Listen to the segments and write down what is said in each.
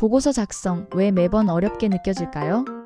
보고서 작성 왜 매번 어렵게 느껴질까요?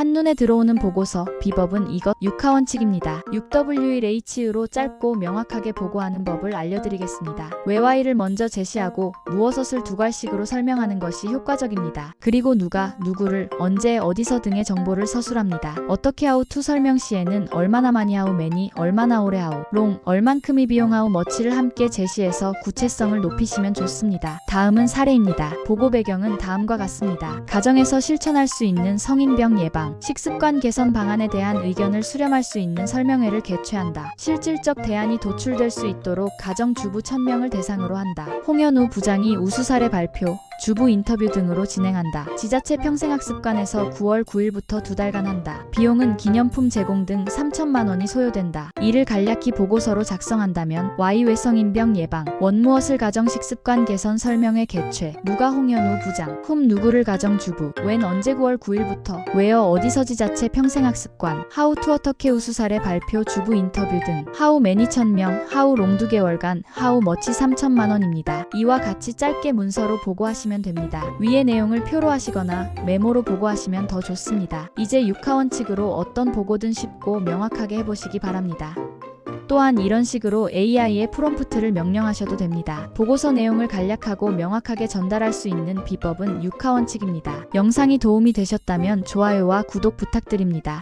한눈에 들어오는 보고서 비법은 이것 6하 원칙입니다. 6W1H로 짧고 명확하게 보고하는 법을 알려드리겠습니다. 왜와이를 먼저 제시하고 무엇을 두 갈식으로 설명하는 것이 효과적입니다. 그리고 누가 누구를 언제 어디서 등의 정보를 서술합니다. 어떻게 하우 투 설명 시에는 얼마나 많이 하우 매니 얼마나 오래 하우 롱 얼만큼의 비용 하우 머치를 함께 제시해서 구체성을 높이시면 좋습니다. 다음은 사례입니다. 보고 배경은 다음과 같습니다. 가정에서 실천할 수 있는 성인병 예방 식습관 개선 방안에 대한 의견을 수렴할 수 있는 설명회를 개최한다. 실질적 대안이 도출될 수 있도록 가정주부 1000명을 대상으로 한다. 홍현우 부장이 우수 사례 발표, 주부 인터뷰 등으로 진행한다. 지자체 평생학습관에서 9월 9일부터 두 달간 한다. 비용은 기념품 제공 등 3천만 원이 소요된다. 이를 간략히 보고서로 작성한다면 Y 외성인병 예방, 원무엇을 가정 식 습관 개선 설명회 개최, 누가 홍현우 부장, 훔 누구를 가정주부, 웬 언제 9월 9일부터, 웨어 어디서 지자체 평생학습관, 하우 투 어떻게 우수 사례 발표 주부 인터뷰 등, 하우 매니 1000명, 하우 롱 두 개월간, 하우 머치 3천만 원입니다. 이와 같이 짧게 문서로 보고하시면 됩니다. 위의 내용을 표로 하시거나 메모로 보고하시면 더 좋습니다. 이제 6하 원칙으로 어떤 보고든 쉽고 명확하게 해보시기 바랍니다. 또한 이런 식으로 AI의 프롬프트를 명령하셔도 됩니다. 보고서 내용을 간략하고 명확하게 전달할 수 있는 비법은 6하 원칙입니다. 영상이 도움이 되셨다면 좋아요와 구독 부탁드립니다.